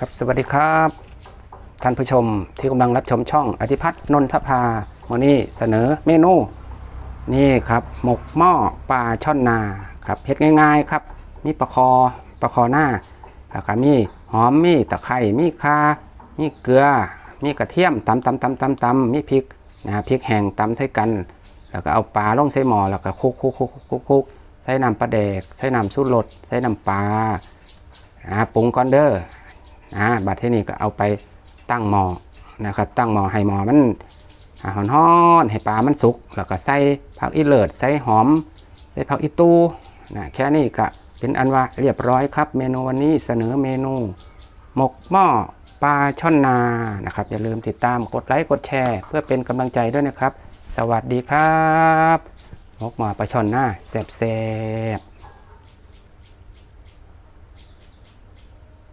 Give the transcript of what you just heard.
ครับสวัสดีครับ ท่านผู้ชมที่กำลังรับชมช่องอธิพัฒน์นนทภาวันนี้เสนอเมนู นี่ครับหมกหม้อปลาช่อนนาครับเฮ็ดง่ายๆครับ มีปลาคอปลาคอหน้าแล้วก็มีหอมมีตะไคร้มีข่ามีเกลือ มีกระเทียมตำตำตำตำตำมีพริกนะพริกแห้งตำใส่กัน แล้วก็เอาปลาลงใส่หม้อแล้วก็คุกคุกคุกคุกคุกใส่น้ำปลาแดกใส่น้ำสูตรรสใส่น้ำปลานะปรุงก่อนเด้อ นะบัดเทนี้ก็เอาไปตั้งหม้อนะครับ ตั้งหม้อให้หม้อมันอ่าฮ้อนให้ปลามันสุก แล้วก็ใส่ผักอีเลิศใส่หอม ใส่ผักอีตูนะแค่นี้ก็เป็นอันว่าเรียบร้อยครับ เมนูวันนี้เสนอเมนู หมกหม้อปลาช่อนนานะครับอย่าลืมติดตามกดไลค์กดแชร์ เพื่อเป็นกำลังใจด้วยนะครับ สวัสดีครับ หมกหม้อปลาช่อนนาแซ่บๆ